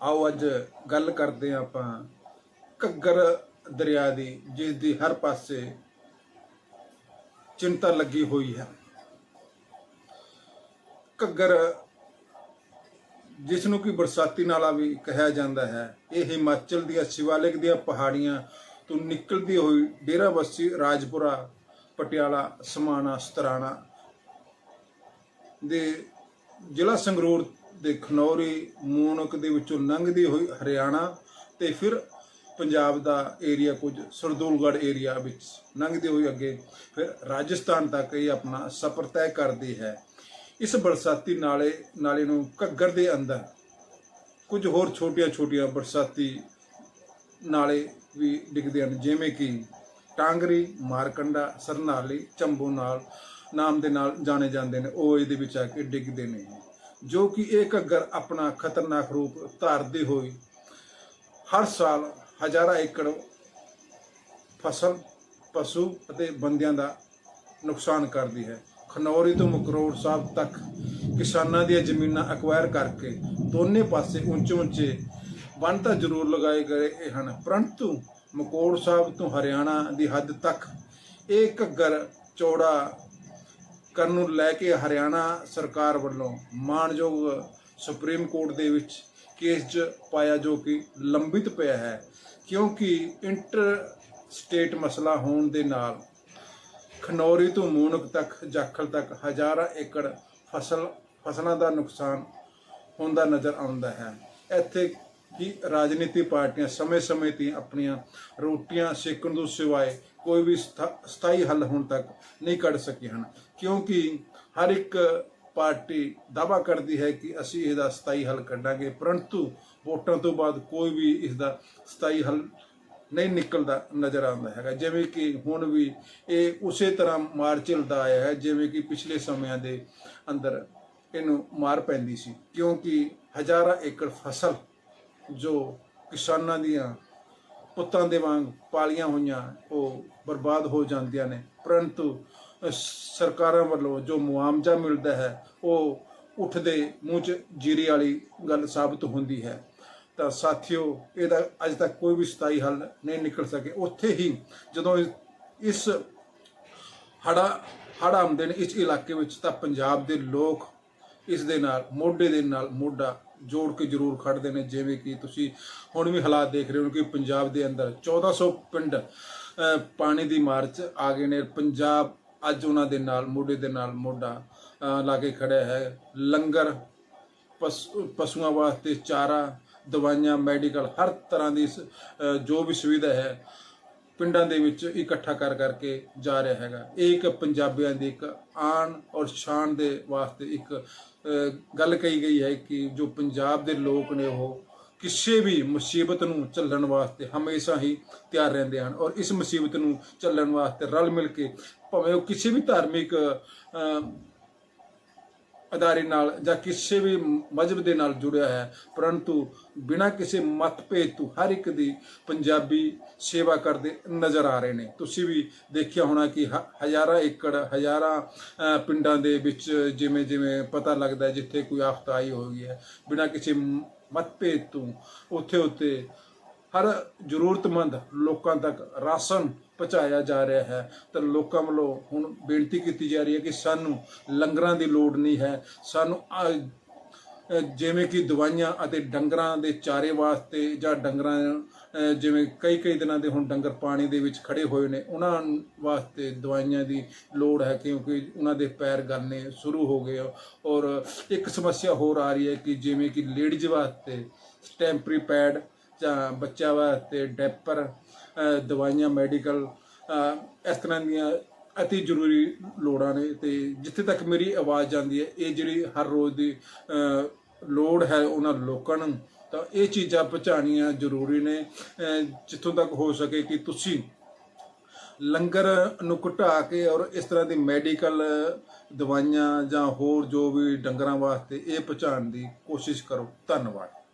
ਆਓ ਅੱਜ ਗੱਲ ਕਰਦੇ ਹਾਂ ਆਪਾਂ ਘੱਗਰ ਦਰਿਆ ਦੀ, ਜਿਸ ਦੀ ਹਰ ਪਾਸੇ ਚਿੰਤਾ ਲੱਗੀ ਹੋਈ ਹੈ। ਘੱਗਰ ਜਿਸ ਨੂੰ ਕਿ ਬਰਸਾਤੀ ਨਾਲਾ ਵੀ ਕਿਹਾ ਜਾਂਦਾ ਹੈ, ਇਹ ਹਿਮਾਚਲ ਦੀਆਂ ਸ਼ਿਵਾਲਿਕ ਦੀਆਂ ਪਹਾੜੀਆਂ ਤੋਂ ਨਿਕਲਦੀ ਹੋਈ ਡੇਰਾ ਬੱਸੀ ਰਾਜਪੁਰਾ, ਪਟਿਆਲਾ, ਸਮਾਣਾ, ਸਤਰਾਣਾ ਦੇ ਜ਼ਿਲ੍ਹਾ ਸੰਗਰੂਰ ਦੇ ਖਨੌਰੀ ਮੂਨਕ ਦੇ ਵਿੱਚੋਂ ਲੰਘਦੀ ਹੋਈ ਹਰਿਆਣਾ ਤੇ ਫਿਰ ਪੰਜਾਬ ਦਾ ਏਰੀਆ ਕੁਝ ਸਰਦੂਲਗੜ੍ਹ ਏਰੀਆ ਵਿੱਚ ਲੰਘਦੀ ਹੋਈ ਅੱਗੇ ਫਿਰ ਰਾਜਸਥਾਨ ਤੱਕ ਇਹ ਆਪਣਾ ਸਫ਼ਰ ਤੈਅ ਕਰਦੀ ਹੈ। ਇਸ ਬਰਸਾਤੀ ਨਾਲੇ ਨਾਲੇ ਨੂੰ ਘੱਗਰ ਦੇ ਅੰਦਰ ਕੁਝ ਹੋਰ ਛੋਟੀਆਂ-ਛੋਟੀਆਂ ਬਰਸਾਤੀ ਨਾਲੇ ਵੀ ਡਿੱਗਦੇ ਹਨ, ਜਿਵੇਂ ਕਿ ਟਾਂਗਰੀ, ਮਾਰਕੰਡਾ, ਸਰਨਾਲੀ, ਚੰਬੂ ਨਾਲ, ਨਾਮ ਦੇ ਨਾਲ ਜਾਣੇ ਜਾਂਦੇ ਨੇ, ਉਹ ਇਹਦੇ ਵਿੱਚ ਆ ਕੇ ਡਿੱਗਦੇ ਨੇ। ਜੋ ਕਿ ਇਹ ਘੱਗਰ ਆਪਣਾ ਖਤਰਨਾਕ ਰੂਪ ਧਾਰਦੀ ਹੋਏ ਹਰ ਸਾਲ ਹਜ਼ਾਰਾਂ ਏਕੜ ਫਸਲ, ਪਸ਼ੂ ਅਤੇ ਬੰਦਿਆਂ ਦਾ ਨੁਕਸਾਨ ਕਰਦੀ ਹੈ। ਖਨੌਰੀ ਤੋਂ ਮਕਰੋੜ ਸਾਹਿਬ ਤੱਕ ਕਿਸਾਨਾਂ ਦੀਆਂ ਜ਼ਮੀਨਾਂ ਅਕਵਾਇਰ ਕਰਕੇ ਦੋਨੇ ਪਾਸੇ ਉੱਚੇ ਉੱਚੇ ਬੰਨ ਤਾਂ ਜ਼ਰੂਰ ਲਗਾਏ ਗਏ ਹਨ, ਪਰੰਤੂ ਮਕੋੜ ਸਾਹਿਬ ਤੋਂ ਹਰਿਆਣਾ ਦੀ ਹੱਦ ਤੱਕ ਇਹ ਘੱਗਰ ਚੌੜਾ ਕਰਨ ਨੂੰ ਲੈ ਕੇ ਹਰਿਆਣਾ ਸਰਕਾਰ ਵੱਲੋਂ ਮਾਣਯੋਗ ਸੁਪਰੀਮ ਕੋਰਟ ਦੇ ਵਿੱਚ ਕੇਸ 'ਚ ਪਾਇਆ ਜੋ ਕਿ ਲੰਬਿਤ ਪਿਆ ਹੈ, ਕਿਉਂਕਿ ਇੰਟਰ ਸਟੇਟ ਮਸਲਾ ਹੋਣ ਦੇ ਨਾਲ ਖਨੌਰੀ ਤੋਂ ਮੂਨਕ ਤੱਕ, ਜਾਖਲ ਤੱਕ ਹਜ਼ਾਰਾਂ ਏਕੜ ਫਸਲ, ਫਸਲਾਂ ਦਾ ਨੁਕਸਾਨ ਹੁੰਦਾ ਨਜ਼ਰ ਆਉਂਦਾ ਹੈ। ਇੱਥੇ ਕਿ ਰਾਜਨੀਤੀ ਪਾਰਟੀਆਂ ਸਮੇਂ-ਸਮੇਂ ਤੇ ਆਪਣੀਆਂ ਰੋਟੀਆਂ ਸੇਕਣ ਤੋਂ ਸਿਵਾਏ ਕੋਈ ਵੀ ਸਥਾ- ਸਥਾਈ ਹੱਲ ਹੁਣ ਤੱਕ ਨਹੀਂ ਕੱਢ ਸਕੇ ਹਨ। ਕਿਉਂਕਿ ਹਰ ਇੱਕ ਪਾਰਟੀ ਦਾਅਵਾ ਕਰਦੀ ਹੈ ਕਿ ਅਸੀਂ ਇਹਦਾ ਸਥਾਈ ਹੱਲ ਕੱਢਾਂਗੇ, ਪਰੰਤੂ ਵੋਟਾਂ ਤੋਂ ਬਾਅਦ ਕੋਈ ਵੀ ਇਸ ਦਾ ਸਥਾਈ ਹੱਲ ਨਹੀਂ ਨਿਕਲਦਾ ਨਜ਼ਰ ਆਉਂਦਾ ਹੈਗਾ। ਜਿਵੇਂ ਕਿ ਹੁਣ ਵੀ ਇਹ ਉਸੇ ਤਰ੍ਹਾਂ ਮਾਰ ਝਿਲਦਾ ਆਇਆ ਹੈ, ਜਿਵੇਂ ਕਿ ਪਿਛਲੇ ਸਮਿਆਂ ਦੇ ਅੰਦਰ ਇਹਨੂੰ ਮਾਰ ਪੈਂਦੀ ਸੀ। ਕਿਉਂਕਿ ਹਜ਼ਾਰਾਂ ਏਕੜ ਫਸਲ ਜੋ ਕਿਸਾਨਾਂ ਦੀਆਂ ਪੁੱਤਾਂ ਦੇ ਵਾਂਗ ਪਾਲੀਆਂ ਹੋਈਆਂ ਉਹ ਬਰਬਾਦ ਹੋ ਜਾਂਦੀਆਂ ਨੇ। ਪਰੰਤੂ ਸਰਕਾਰਾਂ ਵੱਲੋਂ ਜੋ ਮੁਆਵਜ਼ਾ ਮਿਲਦਾ ਹੈ, ਉਹ ਉੱਠਦੇ ਮੂੰਹ 'ਚ ਜੀਰੀ ਵਾਲੀ ਗੱਲ ਸਾਬਤ ਹੁੰਦੀ ਹੈ। ਤਾਂ ਸਾਥੀਓ, ਇਹਦਾ ਅਜੇ ਤੱਕ ਕੋਈ ਵੀ ਸਥਾਈ ਹੱਲ ਨਹੀਂ ਨਿਕਲ ਸਕੇ। ਉੱਥੇ ਹੀ ਜਦੋਂ ਇਸ- ਇਸ ਹੜਾ, ਹੜ੍ਹ ਆਉਂਦੇ ਨੇ ਇਸ ਇਲਾਕੇ ਵਿੱਚ, ਤਾਂ ਪੰਜਾਬ ਦੇ ਲੋਕ ਇਸ ਦੇ ਨਾਲ, ਮੋਢੇ ਦੇ ਨਾਲ ਮੋਢਾ ਜੋੜ ਕੇ ਜ਼ਰੂਰ ਖੜਦੇ ਨੇ, ਜਿਵੇਂ ਕਿ ਤੁਸੀਂ ਹੁਣ ਵੀ ਹਾਲਾਤ ਦੇਖ ਰਹੇ ਹੋ ਕਿ ਪੰਜਾਬ ਦੇ ਅੰਦਰ 1400 ਪਿੰਡ ਪਾਣੀ ਦੀ ਮਾਰ 'ਚ ਆ ਗਏ ਨੇ। ਪੰਜਾਬ ਅੱਜ ਉਹਨਾਂ ਦੇ ਨਾਲ, ਮੋਢੇ ਦੇ ਨਾਲ ਮੋਢਾ ਲਾ ਕੇ ਖੜਿਆ ਹੈ। ਲੰਗਰ, ਪਸ਼ੂ- ਪਸ਼ੂਆਂ ਵਾਸਤੇ ਚਾਰਾ, ਦਵਾਈਆਂ, ਮੈਡੀਕਲ, ਹਰ ਤਰ੍ਹਾਂ ਦੀ ਜੋ ਵੀ ਸੁਵਿਧਾ ਹੈ ਪਿੰਡਾਂ ਦੇ ਵਿੱਚ ਇਕੱਠਾ ਕਰ ਕਰਕੇ ਜਾ ਰਿਹਾ ਹੈਗਾ। ਇਹ ਇੱਕ ਪੰਜਾਬੀਆਂ ਦੀ ਇੱਕ ਆਣ ਔਰ ਸ਼ਾਨ ਦੇ ਵਾਸਤੇ ਇੱਕ ਗੱਲ ਕਹੀ ਗਈ ਹੈ ਕਿ ਜੋ ਪੰਜਾਬ ਦੇ ਲੋਕ ਨੇ ਉਹ ਕਿਸੇ ਵੀ ਮੁਸੀਬਤ ਨੂੰ ਝੱਲਣ ਵਾਸਤੇ ਹਮੇਸ਼ਾ ਹੀ ਤਿਆਰ ਰਹਿੰਦੇ ਹਨ ਔਰ ਇਸ ਮੁਸੀਬਤ ਨੂੰ ਝੱਲਣ ਵਾਸਤੇ ਰਲ ਮਿਲ ਕੇ ਭਾਵੇਂ ਉਹ ਕਿਸੇ ਵੀ ਧਾਰਮਿਕ ਅਦਾਰੇ ਨਾਲ ਜਾਂ ਕਿਸੇ ਵੀ ਮਜਹਬ ਦੇ ਨਾਲ ਜੁੜਿਆ ਹੈ, ਪਰੰਤੂ ਬਿਨਾਂ ਕਿਸੇ ਮਤਭੇਦ ਤੋਂ ਹਰ ਇੱਕ ਦੀ ਪੰਜਾਬੀ ਸੇਵਾ ਕਰਦੇ ਨਜ਼ਰ ਆ ਰਹੇ ਨੇ। ਤੁਸੀਂ ਵੀ ਦੇਖਿਆ ਹੋਣਾ ਕਿ ਹਜ਼ਾਰਾਂ ਏਕੜ, ਹਜ਼ਾਰਾਂ ਪਿੰਡਾਂ ਦੇ ਵਿੱਚ ਜਿਵੇਂ ਜਿਵੇਂ ਪਤਾ ਲੱਗਦਾ ਜਿੱਥੇ ਕੋਈ ਆਫਤ ਆਈ ਹੋਈ ਹੈ, ਬਿਨਾਂ ਕਿਸੇ ਮਤਭੇਦ ਤੋਂ ਉੱਥੇ ਉੱਥੇ ਹਰ ਜ਼ਰੂਰਤਮੰਦ ਲੋਕਾਂ ਤੱਕ ਰਾਸ਼ਨ ਪਹੁੰਚਾਇਆ ਜਾ ਰਿਹਾ ਹੈ ਤਾਂ ਲੋਕਾਂ ਵੱਲੋਂ ਹੁਣ ਬੇਨਤੀ ਕੀਤੀ ਜਾ ਰਹੀ ਹੈ ਕਿ ਸਾਨੂੰ ਲੰਗਰਾਂ ਦੀ ਲੋੜ ਨਹੀਂ ਹੈ। ਸਾਨੂੰ ਜਿਵੇਂ ਕਿ ਦਵਾਈਆਂ ਅਤੇ ਡੰਗਰਾਂ ਦੇ ਚਾਰੇ ਵਾਸਤੇ ਜਾਂ ਡੰਗਰਾਂ ਜਿਵੇਂ ਕਈ ਕਈ ਦਿਨਾਂ ਦੇ ਹੁਣ ਡੰਗਰ ਪਾਣੀ ਦੇ ਵਿੱਚ ਖੜੇ ਹੋਏ ਨੇ, ਉਹਨਾਂ ਵਾਸਤੇ ਦਵਾਈਆਂ ਦੀ ਲੋੜ ਹੈ ਕਿਉਂਕਿ ਉਹਨਾਂ ਦੇ ਪੈਰ ਗਲਨੇ ਸ਼ੁਰੂ ਹੋ ਗਏ ਔਰ ਇੱਕ ਸਮੱਸਿਆ ਹੋਰ ਆ ਰਹੀ ਹੈ ਕਿ ਜਿਵੇਂ ਕਿ ਲੇਡੀਜ਼ ਵਾਸਤੇ ਟੈਂਪਰੀ ਪੈਡ ਬੱਚਾ ਵਾਸਤੇ ਡੈਪਰ ਦਵਾਈਆਂ, ਮੈਡੀਕਲ ਇਸ ਤਰ੍ਹਾਂ ਦੀਆਂ ਅਤੀ ਜ਼ਰੂਰੀ ਲੋੜਾਂ ਨੇ ਤੇ ਜਿੱਥੇ ਤੱਕ ਮੇਰੀ ਆਵਾਜ਼ ਜਾਂਦੀ ਹੈ, ਇਹ ਜਿਹੜੀ ਹਰ ਰੋਜ਼ ਦੀ ਲੋੜ ਹੈ ਉਹਨਾਂ ਲੋਕਾਂ ਨੂੰ, ਤਾਂ ਇਹ ਚੀਜ਼ਾਂ ਪਹੁੰਚਾਉਣੀਆਂ ਜ਼ਰੂਰੀ ਨੇ। ਜਿੱਥੋਂ ਤੱਕ ਹੋ ਸਕੇ ਕਿ ਤੁਸੀਂ ਲੰਗਰ ਨੂੰ ਘਟਾ ਕੇ ਔਰ ਇਸ ਤਰ੍ਹਾਂ ਦੀ ਮੈਡੀਕਲ ਦਵਾਈਆਂ ਜਾਂ ਹੋਰ ਜੋ ਵੀ ਡੰਗਰਾਂ ਵਾਸਤੇ ਇਹ ਪਹੁੰਚਾਉਣ ਦੀ ਕੋਸ਼ਿਸ਼ ਕਰੋ। ਧੰਨਵਾਦ।